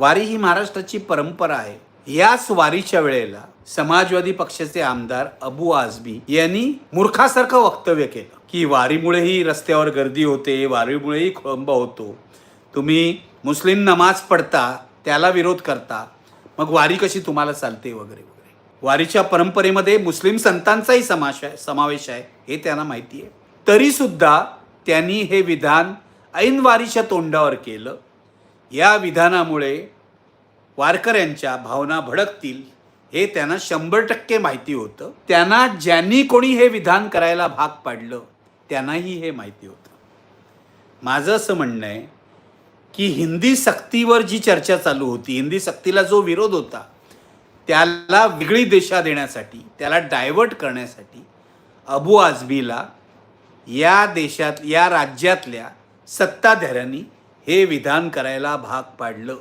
वारी ही महाराष्ट्राची परंपरा आहे. याच वारीच्या वेळेला समाजवादी पक्षाचे आमदार अबू आझमी यांनी मूर्खासारखं वक्तव्य केलं की वारीमुळेही रस्त्यावर गर्दी होते वारीमुळेही खोळंबा होतो. तुम्ही मुस्लिम नमाज पडता त्याला विरोध करता मग वारी कशी तुम्हाला चालते वगैरे वगैरे. वारीच्या परंपरेमध्ये मुस्लिम संतांचाही समाश आहे समावेश आहे हे त्यांना माहिती आहे. तरीसुद्धा त्यांनी हे विधान ऐन वारीच्या तोंडावर केलं या विधानामुळे वारकऱ्यांच्या भावना भडकतील हे त्यांना शंभर टक्के माहिती होतं. त्यांना ज्यांनी कोणी हे विधान करायला भाग पाडलं त्यांनाही हे माहिती होतं. माझं असं म्हणणं आहे की हिंदी सक्तीवर जी चर्चा चालू होती हिंदी सक्तीला जो विरोध होता त्याला वेगळी दिशा देण्यासाठी त्याला डायव्हर्ट करण्यासाठी अबू आझमीला या देशात या राज्यातल्या सत्ताधाऱ्यांनी हे विधान करायला भाग पाडलं.